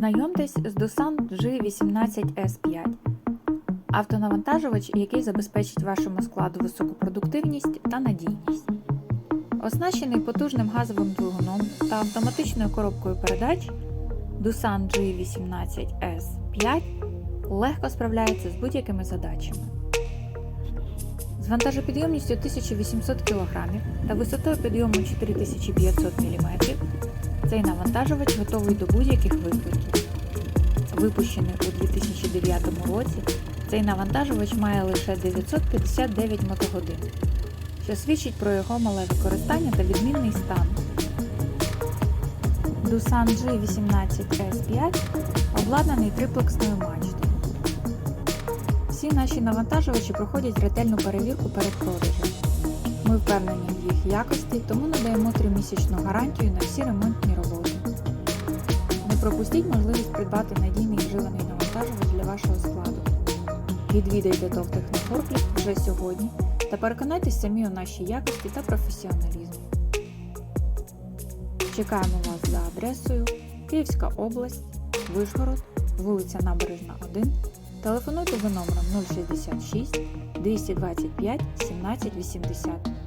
Ознайомтесь з Doosan G18S5 автонавантажувач, який забезпечить вашому складу високу продуктивність та надійність. Оснащений потужним газовим двигуном та автоматичною коробкою передач, Doosan G18S5 легко справляється з будь-якими задачами. З вантажопідйомністю 1800 кг та висотою підйому 4500 мм цей навантажувач готовий до будь-яких викликів. Випущений у 2009 році, цей навантажувач має лише 959 мотогодин, що свідчить про його мале використання та відмінний стан. Doosan G18S5 обладнаний триплексною мачтою. Всі наші навантажувачі проходять ретельну перевірку перед продажем. Ми впевнені в їх якості, тому надаємо 3-місячну гарантію на всі ремонтні роботи. Не пропустіть можливість придбати надійний вживаний навантажувач для вашого складу. Відвідайте ТОВ Технофоркліфт вже сьогодні та переконайтесь самі у нашій якості та професіоналізмі. Чекаємо вас за адресою Київська область, Вишгород, вулиця Набережна 1. Телефонуйте за номером 066 225 1780